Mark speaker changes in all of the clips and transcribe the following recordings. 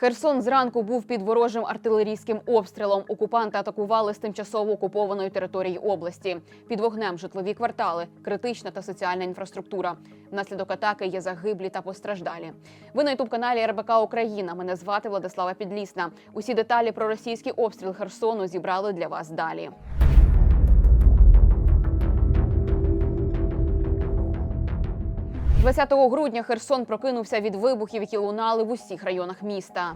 Speaker 1: Херсон зранку був під ворожим артилерійським обстрілом. Окупанти атакували з тимчасово окупованої території області. Під вогнем житлові квартали, критична та соціальна інфраструктура. Внаслідок атаки є загиблі та постраждалі. Ви на ютуб каналі РБК Україна. Мене звати Владислава Підлісна. Усі деталі про російський обстріл Херсону зібрали для вас далі. – 20 грудня Херсон прокинувся від вибухів, які лунали в усіх районах міста.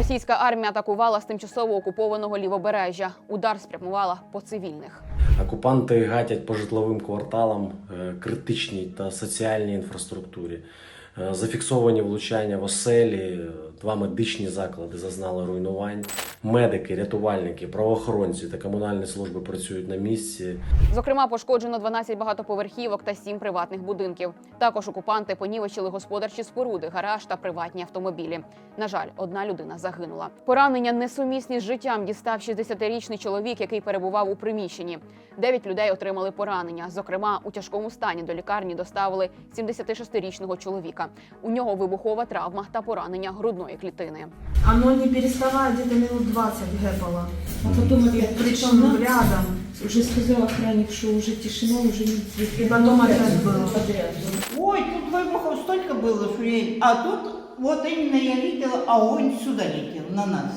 Speaker 1: Російська армія атакувала з тимчасово окупованого лівобережжя. Удар спрямувала по цивільних.
Speaker 2: Окупанти гатять по житловим кварталам, е, критичній та соціальній інфраструктурі. Е, Зафіксовані влучання в оселі, е, два медичні заклади зазнали руйнувань. Медики, рятувальники, правоохоронці та комунальні служби працюють на місці.
Speaker 1: Зокрема, пошкоджено 12 багатоповерхівок та 7 приватних будинків. Також окупанти понівечили господарчі споруди, гараж та приватні автомобілі. На жаль, одна людина загинула. Поранення несумісні з життям дістав 60-річний чоловік, який перебував у приміщенні. Дев'ять людей отримали поранення. Зокрема, у тяжкому стані до лікарні доставили 76-річного чоловіка. У нього вибухова травма та поранення грудної клітини.
Speaker 3: Оно не переставая где-то минут 20 гэпало.
Speaker 4: А потом опять
Speaker 3: Причем
Speaker 4: тишина.
Speaker 3: рядом.
Speaker 4: Уже сказал охранник, что уже тишина, уже не
Speaker 3: И потом опять было.
Speaker 4: подряд.
Speaker 5: Ой, тут выбухов столько было, что я... А тут вот именно я видела, огонь сюда летел, на нас.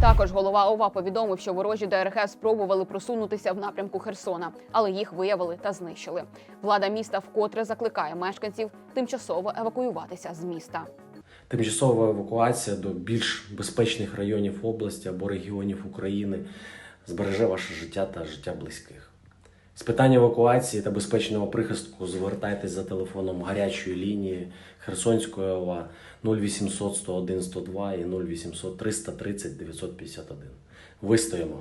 Speaker 1: Також голова ОВА повідомив, що ворожі ДРГ спробували просунутися в напрямку Херсона, але їх виявили та знищили. Влада міста вкотре закликає мешканців тимчасово евакуюватися з міста.
Speaker 2: Тимчасова евакуація до більш безпечних районів області або регіонів України збереже ваше життя та життя близьких. З питань евакуації та безпечного прихистку звертайтесь за телефоном гарячої лінії Херсонської ОВА 0800 101 102 і 0800 330 951. Вистоїмо!